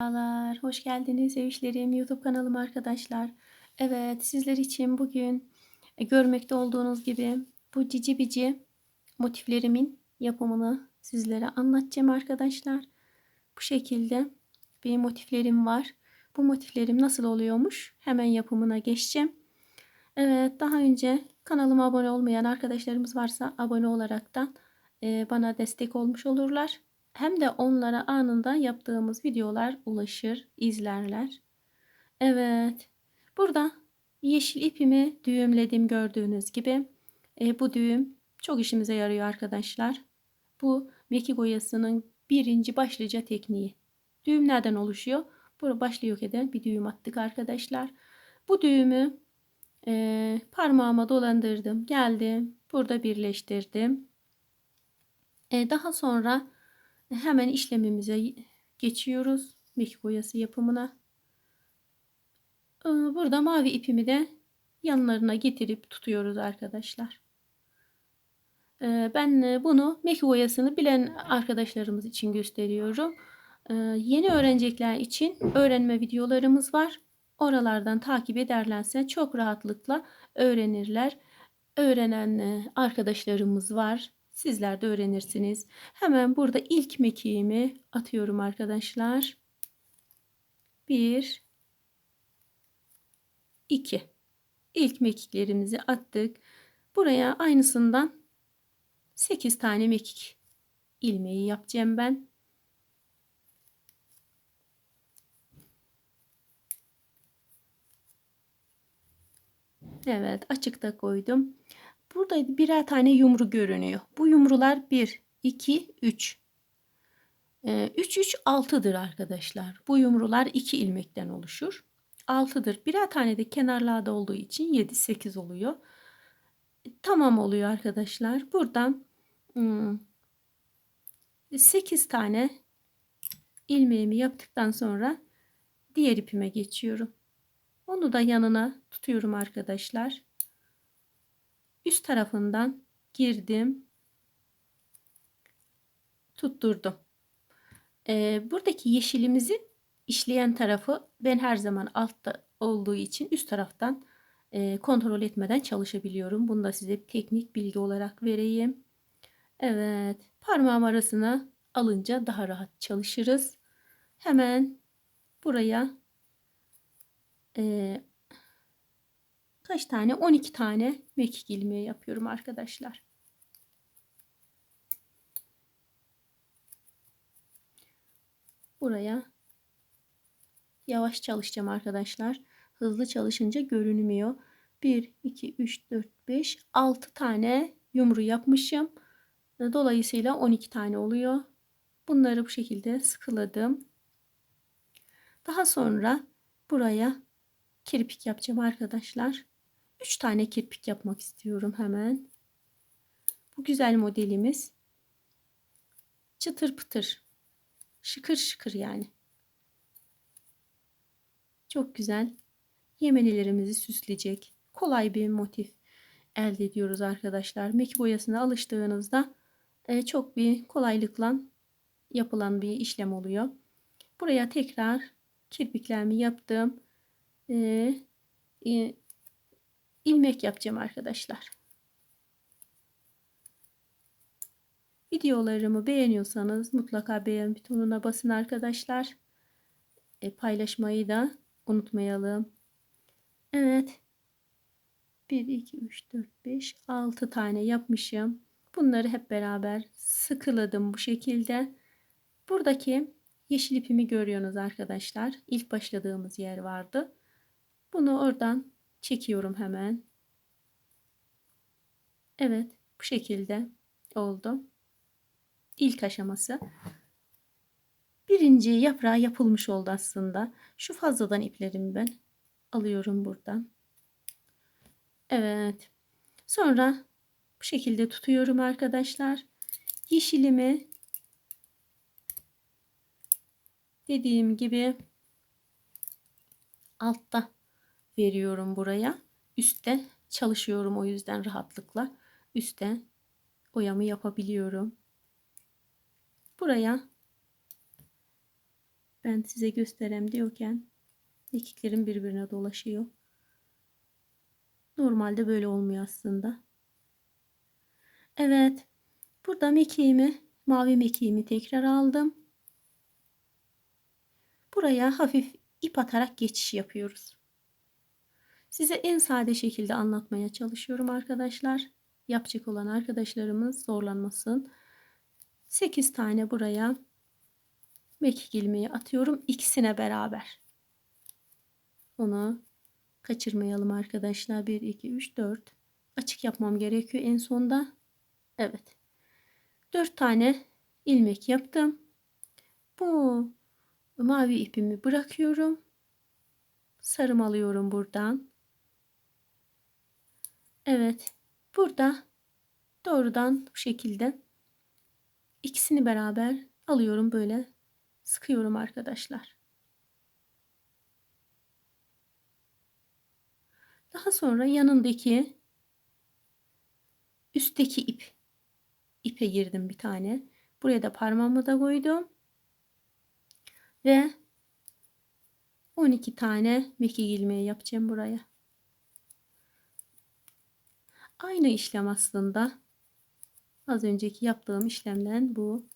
Merhabalar, hoş geldiniz Sevişlerim YouTube kanalım arkadaşlar. Evet, sizler için bugün e, görmekte olduğunuz gibi bu cici bici motiflerimin yapımını sizlere anlatacağım arkadaşlar. Bu şekilde bir motiflerim var. Bu motiflerim nasıl oluyormuş? Hemen yapımına geçeceğim. Evet, daha önce kanalıma abone olmayan arkadaşlarımız varsa abone olaraktan e, bana destek olmuş olurlar hem de onlara anında yaptığımız videolar ulaşır, izlerler. Evet. Burada yeşil ipimi düğümledim gördüğünüz gibi. E, bu düğüm çok işimize yarıyor arkadaşlar. Bu mekik boyasının birinci başlıca tekniği. Düğüm nereden oluşuyor? Bunu başlı eden bir düğüm attık arkadaşlar. Bu düğümü e, parmağıma dolandırdım. Geldim. Burada birleştirdim. E, daha sonra Hemen işlemimize geçiyoruz. Mekik boyası yapımına. Ee, burada mavi ipimi de yanlarına getirip tutuyoruz arkadaşlar. Ee, ben e, bunu mekik boyasını bilen arkadaşlarımız için gösteriyorum. Ee, yeni öğrenecekler için öğrenme videolarımız var. Oralardan takip ederlerse çok rahatlıkla öğrenirler. Öğrenen e, arkadaşlarımız var. Sizler de öğrenirsiniz. Hemen burada ilk mekiğimi atıyorum arkadaşlar. 1 2 İlk mekiklerimizi attık. Buraya aynısından 8 tane mekik ilmeği yapacağım ben. Evet açıkta koydum. Burada birer tane yumru görünüyor. Bu yumrular 1, 2, 3. 3, 3, 6'dır arkadaşlar. Bu yumrular 2 ilmekten oluşur. 6'dır. Birer tane de kenarlarda olduğu için 7, 8 oluyor. Tamam oluyor arkadaşlar. Buradan 8 hmm, tane ilmeğimi yaptıktan sonra diğer ipime geçiyorum. Onu da yanına tutuyorum arkadaşlar üst tarafından girdim. Tutturdum. Ee, buradaki yeşilimizi işleyen tarafı ben her zaman altta olduğu için üst taraftan e, kontrol etmeden çalışabiliyorum. Bunu da size teknik bilgi olarak vereyim. Evet parmağım arasına alınca daha rahat çalışırız. Hemen buraya e, kaç tane? 12 tane mekik ilmeği yapıyorum arkadaşlar. Buraya yavaş çalışacağım arkadaşlar. Hızlı çalışınca görünmüyor. 1, 2, 3, 4, 5, 6 tane yumru yapmışım. Dolayısıyla 12 tane oluyor. Bunları bu şekilde sıkıladım. Daha sonra buraya kirpik yapacağım arkadaşlar. 3 tane kirpik yapmak istiyorum hemen. Bu güzel modelimiz çıtır pıtır şıkır şıkır yani. Çok güzel. Yemenilerimizi süsleyecek. Kolay bir motif elde ediyoruz arkadaşlar. Mek boyasına alıştığınızda e, çok bir kolaylıkla yapılan bir işlem oluyor. Buraya tekrar kirpiklerimi yaptım. E, e, ilmek yapacağım arkadaşlar. Videolarımı beğeniyorsanız mutlaka beğen butonuna basın arkadaşlar. E, paylaşmayı da unutmayalım. Evet. 1, 2, 3, 4, 5, 6 tane yapmışım. Bunları hep beraber sıkıladım bu şekilde. Buradaki yeşil ipimi görüyorsunuz arkadaşlar. İlk başladığımız yer vardı. Bunu oradan çekiyorum hemen. Evet bu şekilde oldu. İlk aşaması. Birinci yaprağı yapılmış oldu aslında. Şu fazladan iplerimi ben alıyorum buradan. Evet. Sonra bu şekilde tutuyorum arkadaşlar. Yeşilimi dediğim gibi altta veriyorum buraya. Üstte çalışıyorum o yüzden rahatlıkla. Üstte oyamı yapabiliyorum. Buraya Ben size gösterem diyorken mekiklerim birbirine dolaşıyor. Normalde böyle olmuyor aslında. Evet. Burada mekiğimi, mavi mekiğimi tekrar aldım. Buraya hafif ip atarak geçiş yapıyoruz. Size en sade şekilde anlatmaya çalışıyorum arkadaşlar. Yapacak olan arkadaşlarımız zorlanmasın. 8 tane buraya mekik ilmeği atıyorum ikisine beraber. Onu kaçırmayalım arkadaşlar. 1, 2, 3, 4. Açık yapmam gerekiyor en sonda. Evet. 4 tane ilmek yaptım. Bu mavi ipimi bırakıyorum. Sarım alıyorum buradan. Evet. Burada doğrudan bu şekilde ikisini beraber alıyorum böyle sıkıyorum arkadaşlar. Daha sonra yanındaki üstteki ip ipe girdim bir tane. Buraya da parmağımı da koydum. Ve 12 tane mekik ilmeği yapacağım buraya. Aynı işlem aslında. Az önceki yaptığım işlemden bu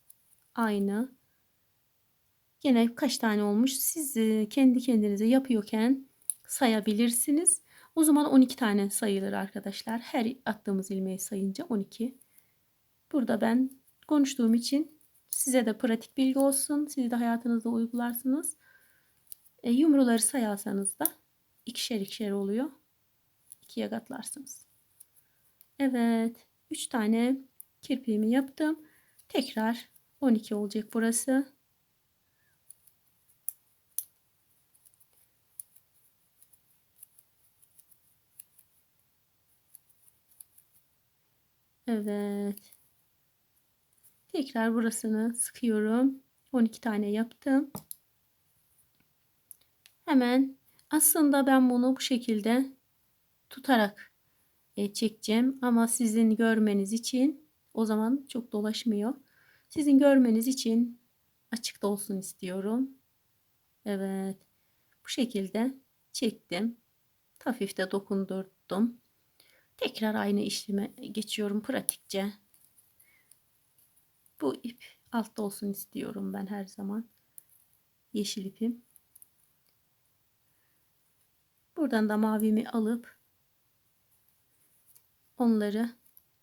aynı. Gene kaç tane olmuş? Siz e, kendi kendinize yapıyorken sayabilirsiniz. O zaman 12 tane sayılır arkadaşlar. Her attığımız ilmeği sayınca 12. Burada ben konuştuğum için size de pratik bilgi olsun. Siz de hayatınızda uygularsınız. E, yumruları sayarsanız da ikişer ikişer oluyor. İkiye katlarsınız. Evet. 3 tane kirpiğimi yaptım. Tekrar 12 olacak burası. Evet. Tekrar burasını sıkıyorum. 12 tane yaptım. Hemen aslında ben bunu bu şekilde tutarak e, çekeceğim ama sizin görmeniz için o zaman çok dolaşmıyor. Sizin görmeniz için açıkta olsun istiyorum. Evet. Bu şekilde çektim. Hafif de dokundurdum. Tekrar aynı işleme geçiyorum pratikçe. Bu ip altta olsun istiyorum ben her zaman. Yeşil ipim. Buradan da mavimi alıp onları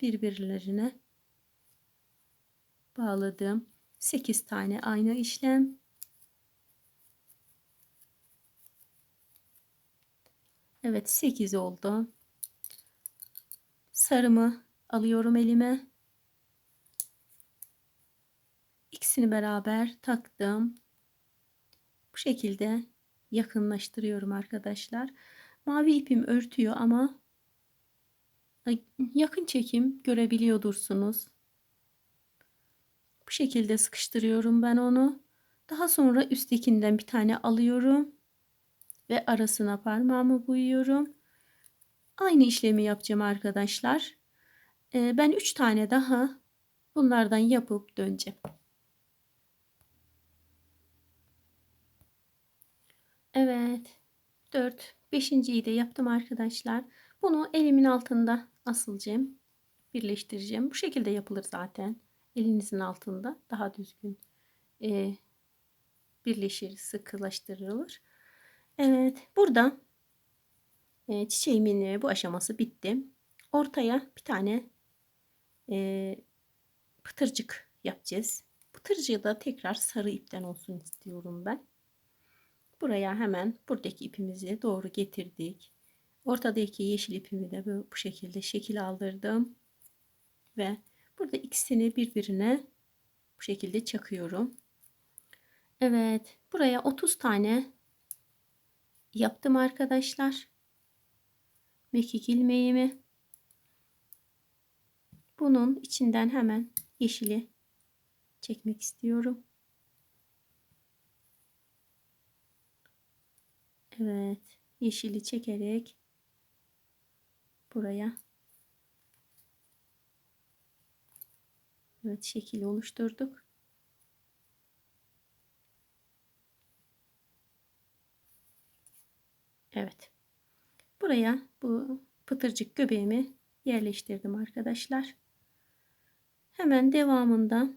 birbirlerine bağladım. 8 tane aynı işlem. Evet 8 oldu. Sarımı alıyorum elime. İkisini beraber taktım. Bu şekilde yakınlaştırıyorum arkadaşlar. Mavi ipim örtüyor ama yakın çekim görebiliyordursunuz. Bu şekilde sıkıştırıyorum ben onu. Daha sonra üsttekinden bir tane alıyorum ve arasına parmağımı koyuyorum. Aynı işlemi yapacağım arkadaşlar. Ee, ben 3 tane daha bunlardan yapıp döneceğim. Evet. 4. 5.yi de yaptım arkadaşlar. Bunu elimin altında asılacağım. Birleştireceğim. Bu şekilde yapılır zaten. Elinizin altında daha düzgün e, birleşir, sıkılaştırılır. Evet. Burada e, çiçeğimin e, bu aşaması bitti. Ortaya bir tane e, pıtırcık yapacağız. Pıtırcığı da tekrar sarı ipten olsun istiyorum ben. Buraya hemen buradaki ipimizi doğru getirdik. Ortadaki yeşil ipimi de bu şekilde şekil aldırdım. Ve burada ikisini birbirine bu şekilde çakıyorum. Evet buraya 30 tane yaptım arkadaşlar. Mekik ilmeğimi bunun içinden hemen yeşili çekmek istiyorum. Evet, yeşili çekerek buraya Evet, şekil oluşturduk. Evet. Buraya bu pıtırcık göbeğimi yerleştirdim arkadaşlar. Hemen devamında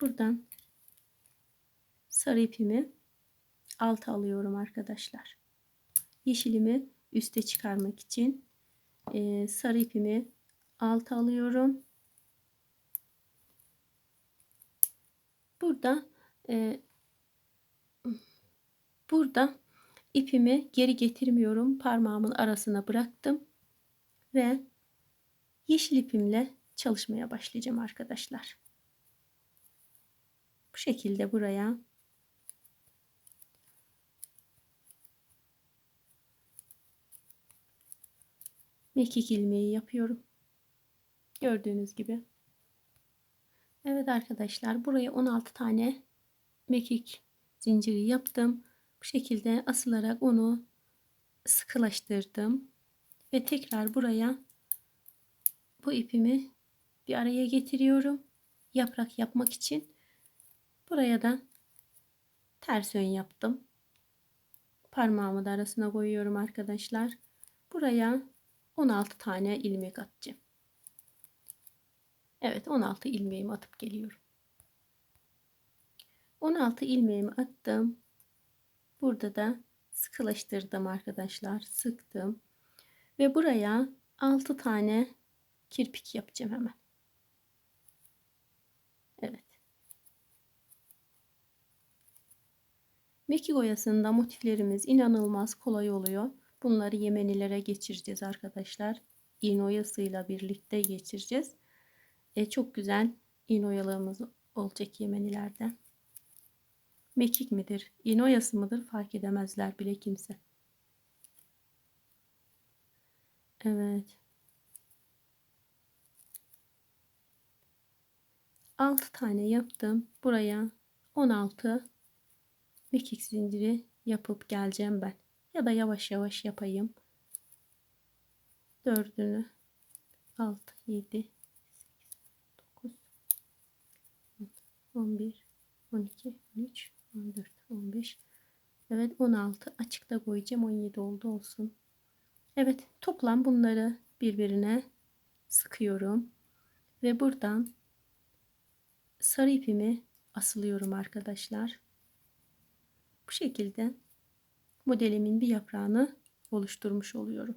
buradan sarı ipimi alta alıyorum arkadaşlar. Yeşilimi üste çıkarmak için sarı ipimi alta alıyorum. Burada e, burada ipimi geri getirmiyorum. Parmağımın arasına bıraktım ve yeşil ipimle çalışmaya başlayacağım arkadaşlar. Bu şekilde buraya mekik ilmeği yapıyorum. Gördüğünüz gibi. Evet arkadaşlar buraya 16 tane mekik zinciri yaptım. Bu şekilde asılarak onu sıkılaştırdım. Ve tekrar buraya bu ipimi bir araya getiriyorum. Yaprak yapmak için. Buraya da ters ön yaptım. Parmağımı da arasına koyuyorum arkadaşlar. Buraya 16 tane ilmek atacağım. Evet 16 ilmeğimi atıp geliyorum. 16 ilmeğimi attım. Burada da sıkılaştırdım arkadaşlar. Sıktım. Ve buraya 6 tane kirpik yapacağım hemen. Evet. Mekik oyasında motiflerimiz inanılmaz kolay oluyor. Bunları Yemenilere geçireceğiz arkadaşlar. İğne birlikte geçireceğiz. E, çok güzel iğne oyalarımız olacak Yemenilerde. Mekik midir, iğne oyası mıdır fark edemezler bile kimse. Evet. 6 tane yaptım. Buraya 16 mekik zinciri yapıp geleceğim ben. Ya da yavaş yavaş yapayım. Dördünü 6, 7, 8, 9, 11, 12, 13, 14, 15. Evet 16 açıkta koyacağım. 17 oldu olsun. Evet toplam bunları birbirine sıkıyorum. Ve buradan sarı ipimi asılıyorum arkadaşlar. Bu şekilde modelimin bir yaprağını oluşturmuş oluyorum.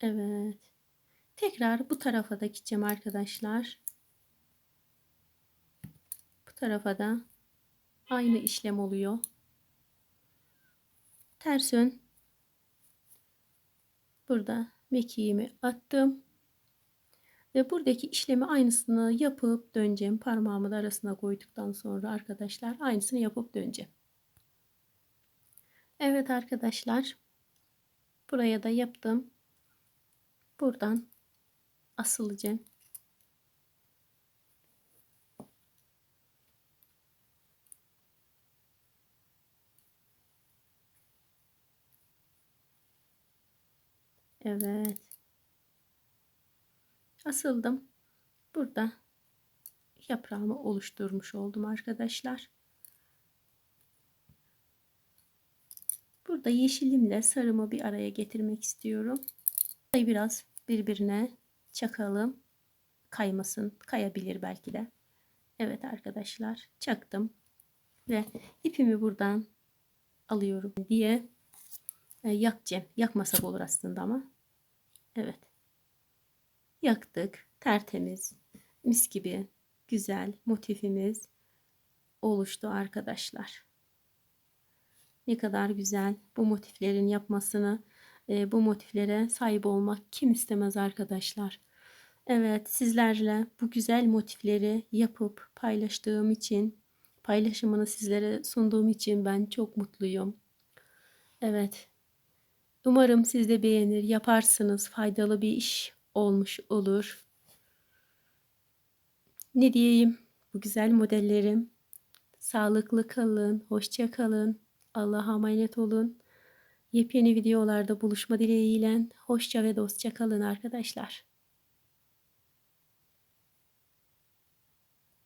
Evet. Tekrar bu tarafa da gideceğim arkadaşlar. Bu tarafa da aynı işlem oluyor. Ters ön. Burada mekiğimi attım. Ve buradaki işlemi aynısını yapıp döneceğim. Parmağımı da arasına koyduktan sonra arkadaşlar aynısını yapıp döneceğim. Evet arkadaşlar. Buraya da yaptım. Buradan asılacağım. Evet asıldım. Burada yaprağımı oluşturmuş oldum arkadaşlar. Burada yeşilimle sarımı bir araya getirmek istiyorum. Biraz birbirine çakalım. Kaymasın. Kayabilir belki de. Evet arkadaşlar çaktım. Ve ipimi buradan alıyorum diye e, yakacağım. Yakmasak olur aslında ama. Evet yaktık. Tertemiz, mis gibi güzel motifimiz oluştu arkadaşlar. Ne kadar güzel bu motiflerin yapmasını, e, bu motiflere sahip olmak kim istemez arkadaşlar. Evet sizlerle bu güzel motifleri yapıp paylaştığım için, paylaşımını sizlere sunduğum için ben çok mutluyum. Evet. Umarım siz de beğenir, yaparsınız. Faydalı bir iş olmuş olur. Ne diyeyim bu güzel modellerim. Sağlıklı kalın, hoşça kalın. Allah'a emanet olun. Yepyeni videolarda buluşma dileğiyle hoşça ve dostça kalın arkadaşlar.